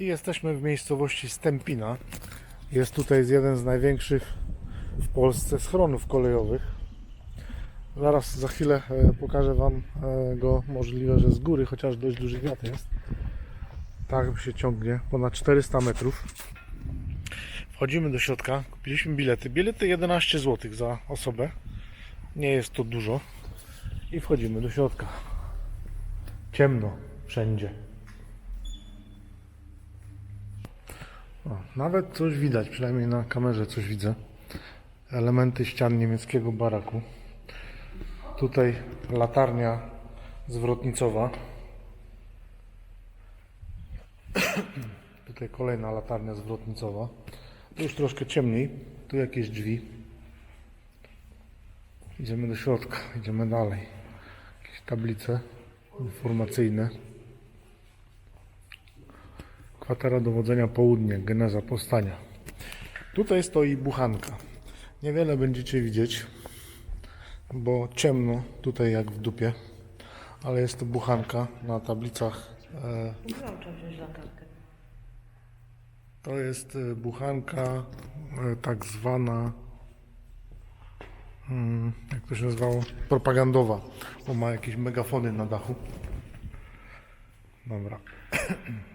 I jesteśmy w miejscowości Stępina. Jest tutaj jeden z największych w Polsce schronów kolejowych. Zaraz za chwilę e, pokażę Wam e, go możliwe, że z góry, chociaż dość duży wiatr jest. Tak się ciągnie, ponad 400 metrów. Wchodzimy do środka, kupiliśmy bilety. Bilety 11 zł za osobę. Nie jest to dużo. I wchodzimy do środka. Ciemno wszędzie. O, nawet coś widać, przynajmniej na kamerze coś widzę. Elementy ścian niemieckiego baraku. Tutaj latarnia zwrotnicowa. Tutaj kolejna latarnia zwrotnicowa. Tu już troszkę ciemniej. Tu jakieś drzwi. Idziemy do środka, idziemy dalej. Jakieś tablice informacyjne. Kwatera dowodzenia południe, geneza powstania. Tutaj stoi buchanka. Niewiele będziecie widzieć, bo ciemno tutaj jak w dupie, ale jest to buchanka na tablicach. E, to jest e, buchanka e, tak zwana, mm, jak to się nazywało, propagandowa, bo ma jakieś megafony na dachu. Dobra.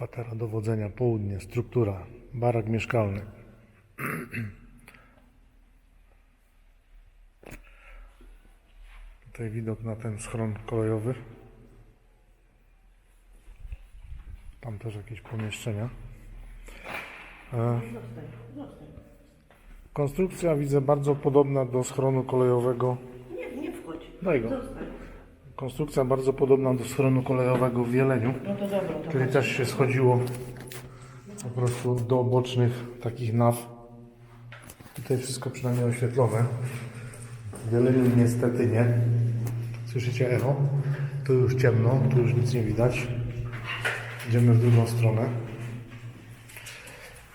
Kwatera dowodzenia, południe, struktura, barak mieszkalny. Tutaj widok na ten schron kolejowy. Tam też jakieś pomieszczenia. E, Konstrukcja widzę bardzo podobna do schronu kolejowego. Nie, nie wchodź. Daj go. Zostań. Konstrukcja bardzo podobna do schronu kolejowego w Jeleniu, No to dobra, to kiedy też się schodziło po prostu do bocznych takich naw. Tutaj wszystko przynajmniej oświetlone. W Jeleniu niestety nie. Słyszycie echo? Tu już ciemno, tu już nic nie widać. Idziemy w drugą stronę.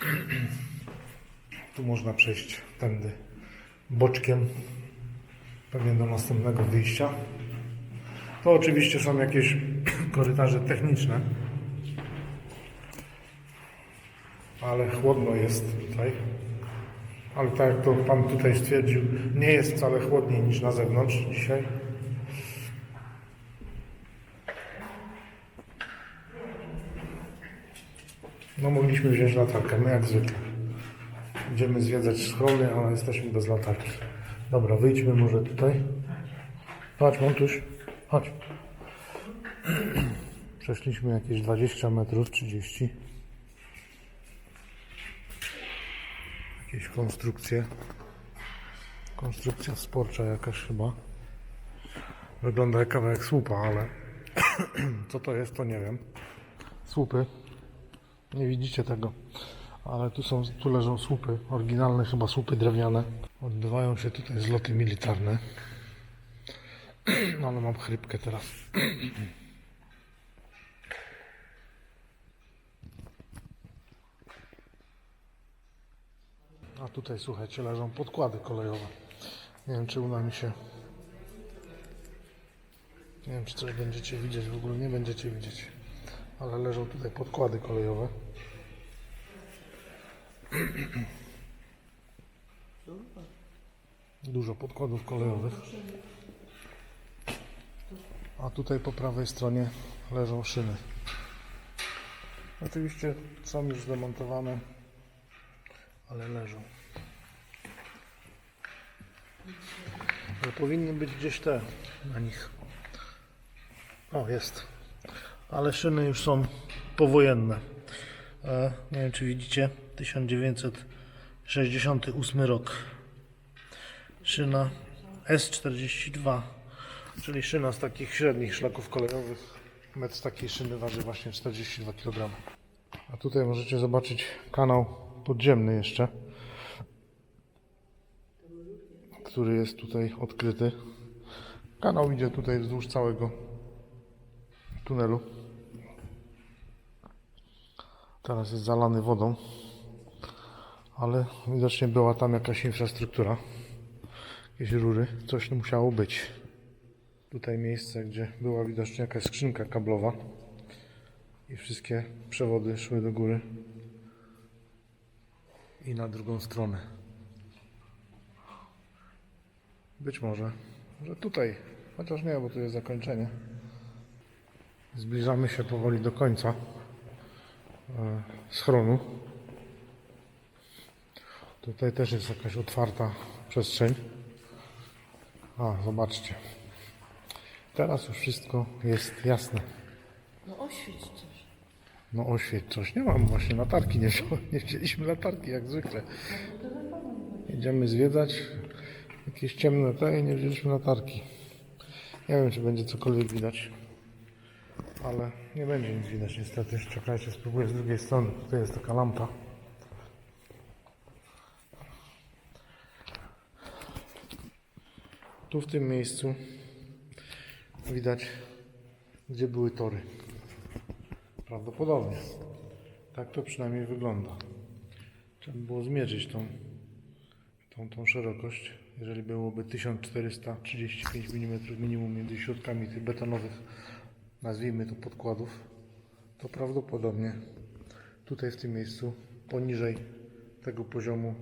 Tu można przejść tędy boczkiem, pewnie do następnego wyjścia. To oczywiście są jakieś korytarze techniczne, ale chłodno jest tutaj. Ale tak jak to Pan tutaj stwierdził, nie jest wcale chłodniej niż na zewnątrz dzisiaj. No mogliśmy wziąć latarkę, my jak zwykle. Idziemy zwiedzać schrony, ale jesteśmy bez latarki. Dobra, wyjdźmy może tutaj. Chodź, Montuś, chodź. Przeszliśmy jakieś 20 metrów, 30. Jakieś konstrukcje. Konstrukcja sporcza jakaś chyba. Wygląda jak kawałek słupa, ale co to jest, to nie wiem. Słupy. Nie widzicie tego. Ale tu są, tu leżą słupy. Oryginalne chyba słupy drewniane. Odbywają się tutaj zloty militarne. Ale mam chrypkę teraz. A tutaj słuchajcie, leżą podkłady kolejowe. Nie wiem czy uda mi się. Nie wiem czy coś będziecie widzieć, w ogóle nie będziecie widzieć. Ale leżą tutaj podkłady kolejowe. Dużo podkładów kolejowych. A tutaj po prawej stronie leżą szyny. Oczywiście są już zdemontowane, ale leżą. Ale powinny być gdzieś te na nich. O, jest. Ale szyny już są powojenne. E, nie wiem, czy widzicie. 1968 rok. Szyna S42, czyli szyna z takich średnich szlaków kolejowych. Metr takiej szyny waży właśnie 42 kg. A tutaj możecie zobaczyć kanał podziemny jeszcze, który jest tutaj odkryty. Kanał idzie tutaj wzdłuż całego tunelu. Teraz jest zalany wodą, ale widocznie była tam jakaś infrastruktura, jakieś rury, coś musiało być. Tutaj miejsce, gdzie była widocznie jakaś skrzynka kablowa i wszystkie przewody szły do góry i na drugą stronę. Być może, że tutaj, chociaż nie, bo tu jest zakończenie. Zbliżamy się powoli do końca e, schronu. Tutaj też jest jakaś otwarta przestrzeń. A, zobaczcie. Teraz już wszystko jest jasne. No oświeć coś. No oświeć coś. Nie mam właśnie latarki, nie, wziąłem, nie wzięliśmy latarki jak zwykle. Idziemy zwiedzać jakieś ciemne te i nie wzięliśmy latarki. Nie wiem, czy będzie cokolwiek widać. Ale nie będzie nic widać niestety. Czekajcie, spróbuję z drugiej strony. Tutaj jest taka lampa. Tu w tym miejscu widać, gdzie były tory. Prawdopodobnie. Tak to przynajmniej wygląda. Trzeba by było zmierzyć tą, tą, tą szerokość. Jeżeli byłoby 1435 mm minimum między środkami tych betonowych, nazwijmy to podkładów, to prawdopodobnie tutaj w tym miejscu, poniżej tego poziomu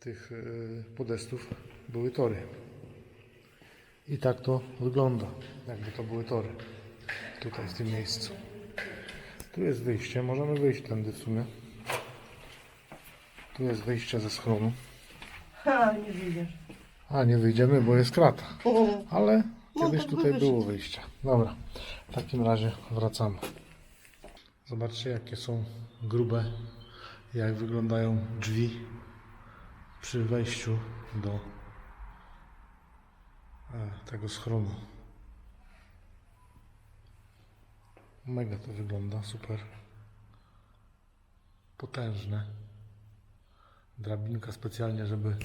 tych yy, podestów, były tory. I tak to wygląda, jakby to były tory. Tutaj w tym miejscu. Tu jest wyjście, możemy wyjść tędy w sumie. Tu jest wyjście ze schronu. Ha, nie wyjdziesz. A, nie wyjdziemy, bo jest krata. Ale No, kiedyś tutaj by było wyjście. Dobra, w takim razie wracamy. Zobaczcie, jakie są grube, jak wyglądają drzwi przy wejściu do tego schronu. Mega to wygląda, super. Potężne. Drabinka specjalnie, żeby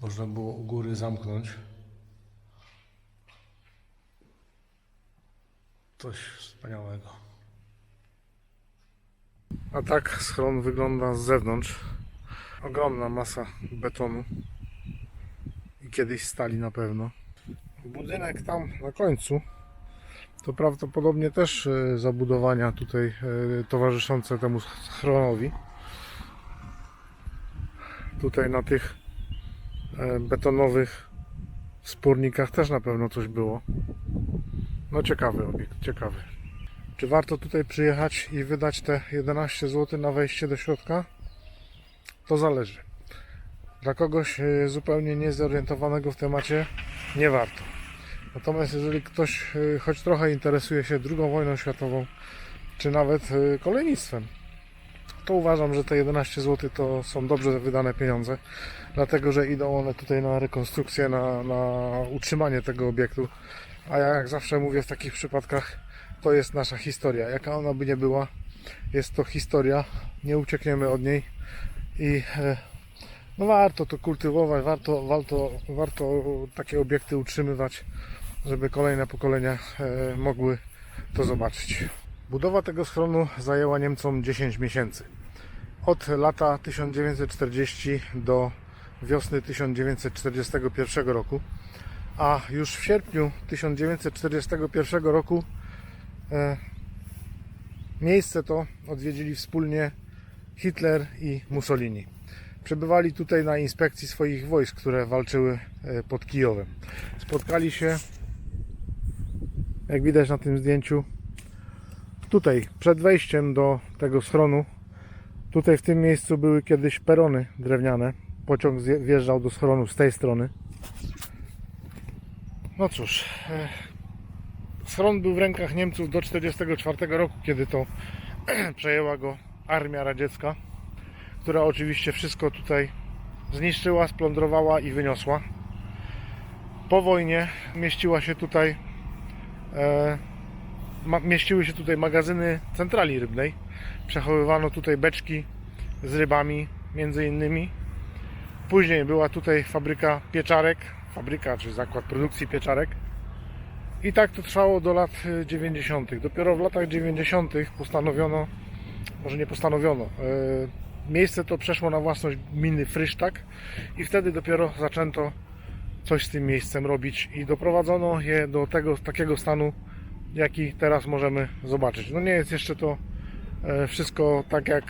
można było u góry zamknąć. Coś wspaniałego. A tak schron wygląda z zewnątrz. Ogromna masa betonu. I kiedyś stali na pewno. Budynek tam na końcu to prawdopodobnie też e, zabudowania tutaj e, towarzyszące temu schronowi. Tutaj na tych e, betonowych spornikach też na pewno coś było. No ciekawy obiekt, ciekawy. Czy warto tutaj przyjechać i wydać te 11 zł na wejście do środka? To zależy. Dla kogoś e, zupełnie niezorientowanego w temacie nie warto. Natomiast jeżeli ktoś e, choć trochę interesuje się II wojną światową, czy nawet e, kolejnictwem, to uważam, że te 11 zł to są dobrze wydane pieniądze, dlatego że idą one tutaj na rekonstrukcję, na, na utrzymanie tego obiektu. A ja jak zawsze mówię w takich przypadkach, to jest nasza historia. Jaka ona by nie była, jest to historia, nie uciekniemy od niej i no warto to kultywować, warto, warto, warto takie obiekty utrzymywać, żeby kolejne pokolenia e, mogły to zobaczyć. Budowa tego schronu zajęła Niemcom 10 miesięcy. Od lata 1940 do wiosny 1941 roku, a już w sierpniu 1941 roku e, miejsce to odwiedzili wspólnie Hitler i Mussolini. Przebywali tutaj na inspekcji swoich wojsk, które walczyły e, pod Kijowem. Spotkali się, jak widać na tym zdjęciu, tutaj przed wejściem do tego schronu. Tutaj w tym miejscu były kiedyś perony drewniane. Pociąg wjeżdżał do schronu z tej strony. No cóż, e, schron był w rękach Niemców do 1944 roku, kiedy to przejęła go armia radziecka, która oczywiście wszystko tutaj zniszczyła, splądrowała i wyniosła. Po wojnie mieściła się tutaj e, ma, mieściły się tutaj magazyny centrali rybnej. Przechowywano tutaj beczki z rybami, między innymi. Później była tutaj fabryka pieczarek, fabryka czy zakład produkcji pieczarek. I tak to trwało do lat y, 90. Dopiero w latach 90. postanowiono, może nie postanowiono, e, miejsce to przeszło na własność gminy Frysztak i wtedy dopiero zaczęto coś z tym miejscem robić i doprowadzono je do tego takiego stanu, jaki teraz możemy zobaczyć. No nie jest jeszcze to e, wszystko tak jak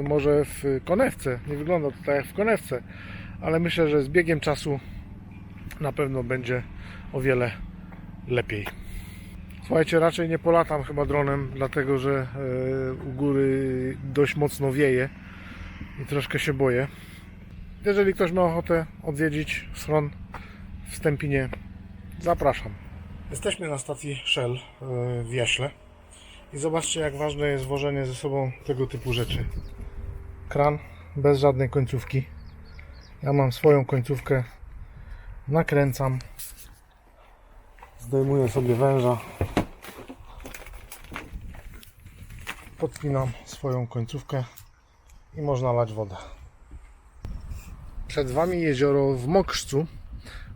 e, może w konewce. Nie wygląda to tak jak w konewce, ale myślę, że z biegiem czasu na pewno będzie o wiele lepiej. Słuchajcie, raczej nie polatam chyba dronem, dlatego że e, u góry dość mocno wieje i troszkę się boję. Jeżeli ktoś ma ochotę odwiedzić schron w Stępinie, zapraszam. Jesteśmy na stacji Shell e, w Jaśle i zobaczcie jak ważne jest wożenie ze sobą tego typu rzeczy. Kran bez żadnej końcówki. Ja mam swoją końcówkę, nakręcam, zdejmuję sobie węża, podpinam swoją końcówkę i można lać wodę. Przed Wami jezioro w Mokrzcu,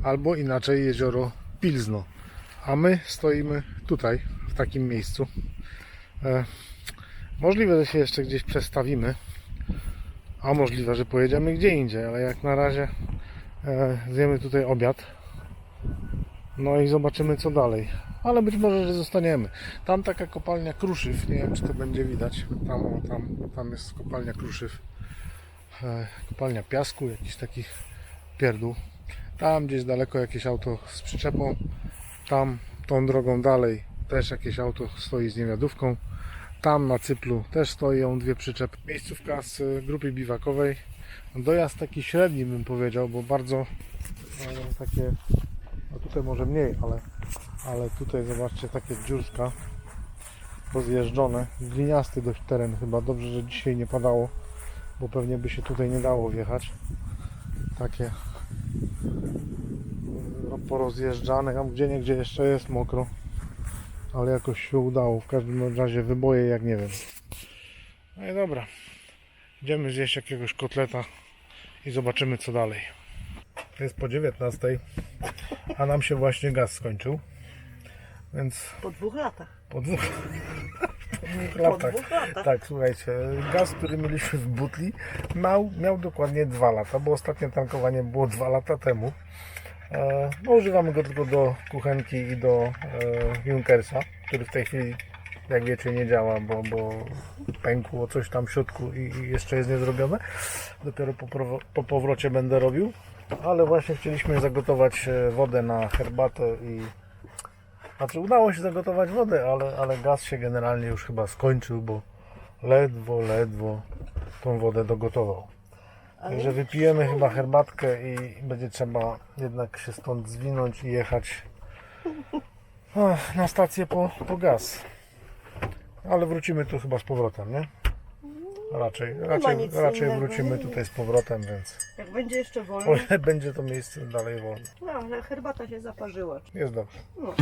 albo inaczej jezioro Pilzno. A my stoimy tutaj, w takim miejscu. E, możliwe, że się jeszcze gdzieś przestawimy, a możliwe, że pojedziemy gdzie indziej, ale jak na razie e, zjemy tutaj obiad. No i zobaczymy co dalej. Ale być może, że zostaniemy. Tam taka kopalnia Kruszyw, nie wiem czy to będzie widać. Tam, tam, tam jest kopalnia Kruszyw. E, kopalnia piasku, jakichś takich pierdół. Tam gdzieś daleko jakieś auto z przyczepą. Tam tą drogą dalej też jakieś auto stoi z niewiadówką. Tam na cyplu też stoją dwie przyczepy. Miejscówka z grupy biwakowej. Dojazd taki średni bym powiedział, bo bardzo e, takie, no tutaj może mniej, ale, ale tutaj zobaczcie takie dziurska rozjeżdżone. Gliniasty dość teren chyba. Dobrze, że dzisiaj nie padało, bo pewnie by się tutaj nie dało wjechać. Takie porozjeżdżane, tam gdzie nie gdzie jeszcze jest mokro, ale jakoś się udało. W każdym razie wyboje jak nie wiem. No i dobra, idziemy zjeść jakiegoś kotleta i zobaczymy co dalej. Jest po 19, a nam się właśnie gaz skończył, więc Po dwóch latach. po dwóch, po dwóch latach. dwóch latach. Tak, słuchajcie, gaz, który mieliśmy w butli, miał, miał dokładnie dwa lata, bo ostatnie tankowanie było dwa lata temu. E, no, używamy go tylko do kuchenki i do e, Junkersa, który w tej chwili, jak wiecie, nie działa, bo, bo pękło coś tam w środku i, i jeszcze jest niezrobione. Dopiero po, prowo- po powrocie będę robił. Ale właśnie chcieliśmy zagotować e, wodę na herbatę i znaczy udało się zagotować wodę, ale, ale gaz się generalnie już chyba skończył, bo ledwo, ledwo tą wodę dogotował. Także wypijemy chyba herbatkę i będzie trzeba jednak się stąd zwinąć i jechać na stację po, po gaz. Ale wrócimy tu chyba z powrotem, nie? Raczej, raczej, nic raczej innego. wrócimy tutaj z powrotem, więc Jak będzie jeszcze wolno, o ile będzie to miejsce dalej wolne. no, ale herbata się zaparzyła. Jest dobrze. No.